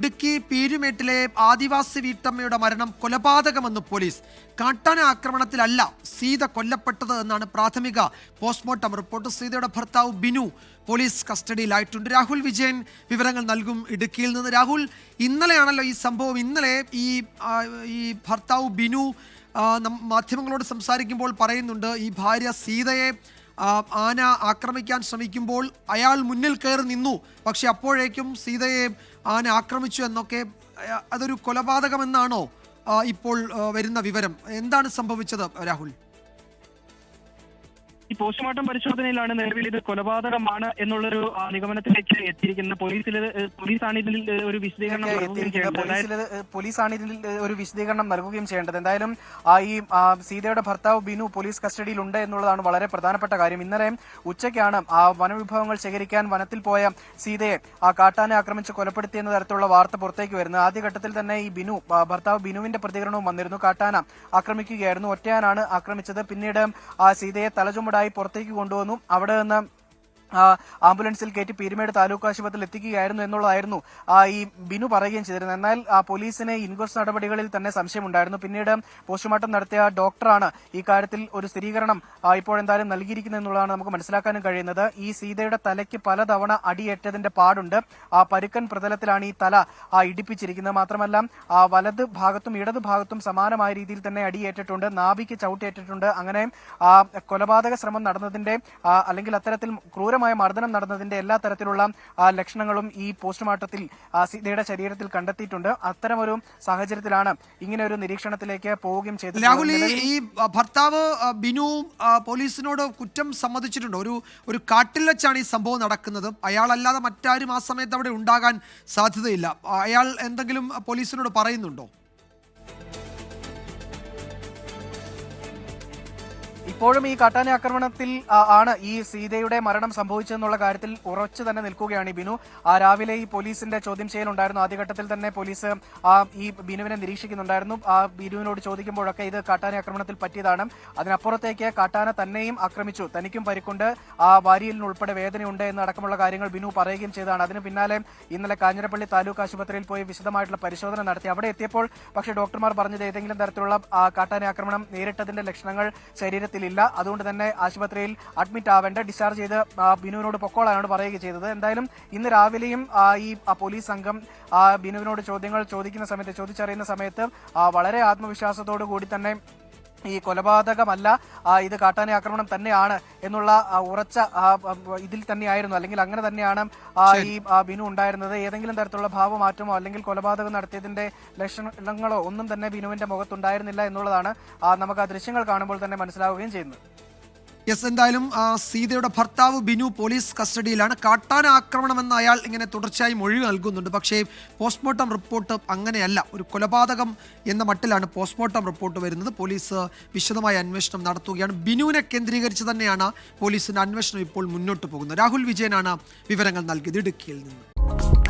ഇടുക്കി പീരുമേട്ടിലെ ആദിവാസി വീട്ടമ്മയുടെ മരണം കൊലപാതകമെന്ന് പോലീസ്. കാട്ടാന ആക്രമണത്തിലല്ല സീത കൊല്ലപ്പെട്ടത് എന്നാണ് പ്രാഥമിക പോസ്റ്റ്മോർട്ടം റിപ്പോർട്ട്. സീതയുടെ ഭർത്താവ് ബിനു പോലീസ് കസ്റ്റഡിയിലായിട്ടുണ്ട്. രാഹുൽ വിജയൻ വിവരങ്ങൾ നൽകും ഇടുക്കിയിൽ നിന്ന്. രാഹുൽ ഇന്നലെയാണല്ലോ ഈ സംഭവം. ഇന്നലെ ഈ ഈ ഭർത്താവ് ബിനു മാധ്യമങ്ങളോട് സംസാരിക്കുമ്പോൾ പറയുന്നുണ്ട് ഈ ഭാര്യ സീതയെ ആന ആക്രമിക്കാൻ ശ്രമിക്കുമ്പോൾ അയാൾ മുന്നിൽ കയറി നിന്നു. പക്ഷെ അപ്പോഴേക്കും സീതയെ ആന ആക്രമിച്ചു എന്നൊക്കെ അതൊരു കൊലപാതകമെന്നാണോ ഇപ്പോൾ വരുന്ന വിവരം? എന്താണ് സംഭവിച്ചത് രാഹുൽ? പോസ്റ്റ്മോർട്ടം പരിശോധനയിലാണ് നിലവിൽ ഇത് കൊലപാതകമാണ് എന്നുള്ളൊരു നിഗമനത്തിലേക്ക് എത്തിയിരിക്കുന്നത്. പോലീസിൽ പോലീസാണ് ഇതിൽ ഒരു വിശദീകരണം നൽകുകയും ചെയ്യേണ്ടത്. പോലീസാണ് ഇതിൽ ഒരു വിശദീകരണം നൽകുകയും ചെയ്യേണ്ടത്. എന്തായാലും ഈ സീതയുടെ ഭർത്താവ് ബിനു പോലീസ് കസ്റ്റഡിയിൽ ഉണ്ട് എന്നുള്ളതാണ് വളരെ പ്രധാനപ്പെട്ട കാര്യം. ഇന്നലെ ഉച്ചയ്ക്കാണ് ആ വനവിഭവങ്ങൾ ശേഖരിക്കാൻ വനത്തിൽ പോയ സീതയെ ആ കാട്ടാനെ ആക്രമിച്ച് കൊലപ്പെടുത്തിയെന്ന തരത്തിലുള്ള വാർത്ത പുറത്തേക്ക് വരുന്നത് ആദ്യഘട്ടത്തിൽ തന്നെ ഈ ബിനു ഭർത്താവ് ബിനുവിന്റെ പ്രതികരണവും വന്നിരുന്നു. കാട്ടാന ആക്രമിക്കുകയായിരുന്നു. ഒറ്റയാനാണ് ആക്രമിച്ചത്. പിന്നീട് ആ സീതയെ തലചുമടായി പുറത്തേക്ക് കൊണ്ടുവന്നു. അവിടെ നിന്ന് ആംബുലൻസിൽ കയറ്റി പീരുമേട് താലൂക്ക് ആശുപത്രിയിൽ എത്തിക്കുകയായിരുന്നു എന്നുള്ളതായിരുന്നു ഈ ബിനു പറയുകയും ചെയ്തിരുന്നത്. എന്നാൽ പോലീസിന് ഇൻക്വസ്റ്റ് നടപടികളിൽ തന്നെ സംശയമുണ്ടായിരുന്നു. പിന്നീട് പോസ്റ്റ്മോർട്ടം നടത്തിയ ഡോക്ടറാണ് ഈ കാര്യത്തിൽ ഒരു സ്ഥിരീകരണം ഇപ്പോഴെന്തായാലും നൽകിയിരിക്കുന്നത് എന്നുള്ളതാണ് നമുക്ക് മനസ്സിലാക്കാനും കഴിയുന്നത്. ഈ സീതയുടെ തലയ്ക്ക് പലതവണ അടിയേറ്റതിന്റെ പാടുണ്ട്. ആ പരുക്കൻ പ്രതലത്തിലാണ് ഈ തല ഇടിപ്പിച്ചിരിക്കുന്നത്. മാത്രമല്ല ആ, വലത് ഭാഗത്തും ഇടത് ഭാഗത്തും സമാനമായ രീതിയിൽ തന്നെ അടിയേറ്റിട്ടുണ്ട്. നാഭിക്ക് ചവിട്ടേറ്റിട്ടുണ്ട്. അങ്ങനെ ആ കൊലപാതക ശ്രമം നടന്നതിന്റെ അല്ലെങ്കിൽ അത്തരത്തിൽ ക്രൂരമായ മർദ്ദനം നടന്നതിന്റെ എല്ലാ തരത്തിലുള്ള ലക്ഷണങ്ങളും ഈ പോസ്റ്റ്മോർട്ടത്തിൽ സീതയുടെ ശരീരത്തിൽ കണ്ടെത്തിയിട്ടുണ്ട്. അത്തരമൊരു സാഹചര്യത്തിലാണ് ഇങ്ങനെ ഒരു നിരീക്ഷണത്തിലേക്ക് പോവുകയും ചെയ്തത്. രാഹുൽ ഈ ഭർത്താവ് ബിനുവും ബിനു പോലീസിനോട് കുറ്റം സമ്മതിച്ചിട്ടുണ്ട്? ഒരു ഒരു കാട്ടിൽ വെച്ചാണ് ഈ സംഭവം നടക്കുന്നത്. അയാളല്ലാതെ മറ്റാരും ആ സമയത്ത് അവിടെ ഉണ്ടാകാൻ സാധ്യതയില്ല. അയാൾ എന്തെങ്കിലും പോലീസിനോട് പറയുന്നുണ്ടോ? ഇപ്പോഴും ഈ കാട്ടാന ആക്രമണത്തിൽ ആണ് ഈ സീതയുടെ മരണം സംഭവിച്ചതെന്നുള്ള കാര്യത്തിൽ ഉറച്ചു തന്നെ നിൽക്കുകയാണ് ഈ ബിനു. ആ രാവിലെ ഈ പോലീസിന്റെ ചോദ്യം ചെയ്യലുണ്ടായിരുന്നു. ആദ്യഘട്ടത്തിൽ തന്നെ പോലീസ് ആ ഈ ബിനുവിനെ നിരീക്ഷിക്കുന്നുണ്ടായിരുന്നു. ആ ബിനുവിനോട് ചോദിക്കുമ്പോഴൊക്കെ ഇത് കാട്ടാന ആക്രമണത്തിൽ പറ്റിയതാണ്. അതിനപ്പുറത്തേക്ക് കാട്ടാന തന്നെയും ആക്രമിച്ചു. തനിക്കും പരിക്കുണ്ട്. ആ വാരിയലിന് ഉൾപ്പെടെ വേദനയുണ്ട് എന്നടക്കമുള്ള കാര്യങ്ങൾ ബിനു പറയുകയും ചെയ്തതാണ്. അതിന് പിന്നാലെ ഇന്നലെ കാഞ്ഞിരപ്പള്ളി താലൂക്ക് ആശുപത്രിയിൽ പോയി വിശദമായിട്ടുള്ള പരിശോധന നടത്തി. അവിടെ എത്തിയപ്പോൾ പക്ഷേ ഡോക്ടർമാർ പറഞ്ഞത് ഏതെങ്കിലും തരത്തിലുള്ള കാട്ടാന ആക്രമണം നേരിട്ടതിന്റെ ലക്ഷണങ്ങൾ ശരീരത്തിലില്ല അതുകൊണ്ട് തന്നെ ആശുപത്രിയിൽ അഡ്മിറ്റ് ആവേണ്ട. ഡിസ്ചാർജ് ചെയ്ത് ബിനുവിനോട് പൊക്കോളാനോട് പറയുക ചെയ്തത്. എന്തായാലും ഇന്ന് രാവിലെയും ഈ പോലീസ് സംഘം ബിനുവിനോട് ചോദ്യങ്ങൾ ചോദിക്കുന്ന സമയത്ത് ചോദിച്ചറിയുന്ന സമയത്ത് വളരെ ആത്മവിശ്വാസത്തോടു കൂടി തന്നെ ഈ കൊലപാതകമല്ല ആ, ഇത് കാട്ടാന ആക്രമണം തന്നെയാണ് എന്നുള്ള ഉറച്ച ഇതിൽ തന്നെയായിരുന്നു. അല്ലെങ്കിൽ അങ്ങനെ തന്നെയാണ് ഈ ബിനു ഉണ്ടായിരുന്നത്. ഏതെങ്കിലും തരത്തിലുള്ള ഭാവമാറ്റമോ അല്ലെങ്കിൽ കൊലപാതകം നടത്തിയതിന്റെ ലക്ഷണങ്ങളോ ഒന്നും തന്നെ ബിനുവിന്റെ മുഖത്തുണ്ടായിരുന്നില്ല എന്നുള്ളതാണ് നമുക്ക് ആ ദൃശ്യങ്ങൾ കാണുമ്പോൾ തന്നെ മനസ്സിലാവുകയും ചെയ്യുന്നത്. യെസ് എന്തായാലും സീതയുടെ ഭർത്താവ് ബിനു പോലീസ് കസ്റ്റഡിയിലാണ്. കാട്ടാന ആക്രമണമെന്ന അയാൾ ഇങ്ങനെ തുടർച്ചയായി മൊഴി നൽകുന്നുണ്ട്. പക്ഷേ പോസ്റ്റ്മോർട്ടം റിപ്പോർട്ട് അങ്ങനെയല്ല. ഒരു കൊലപാതകം എന്ന മട്ടിലാണ് പോസ്റ്റ്മോർട്ടം റിപ്പോർട്ട് വരുന്നത്. പോലീസ് വിശദമായ അന്വേഷണം നടത്തുകയാണ്. ബിനുവിനെ കേന്ദ്രീകരിച്ച് തന്നെയാണ് പോലീസിന്റെ അന്വേഷണം ഇപ്പോൾ മുന്നോട്ട് പോകുന്നത്. രാഹുൽ വിജയനാണ് വിവരങ്ങൾ നൽകിയത് ഇടുക്കിയിൽ നിന്ന്.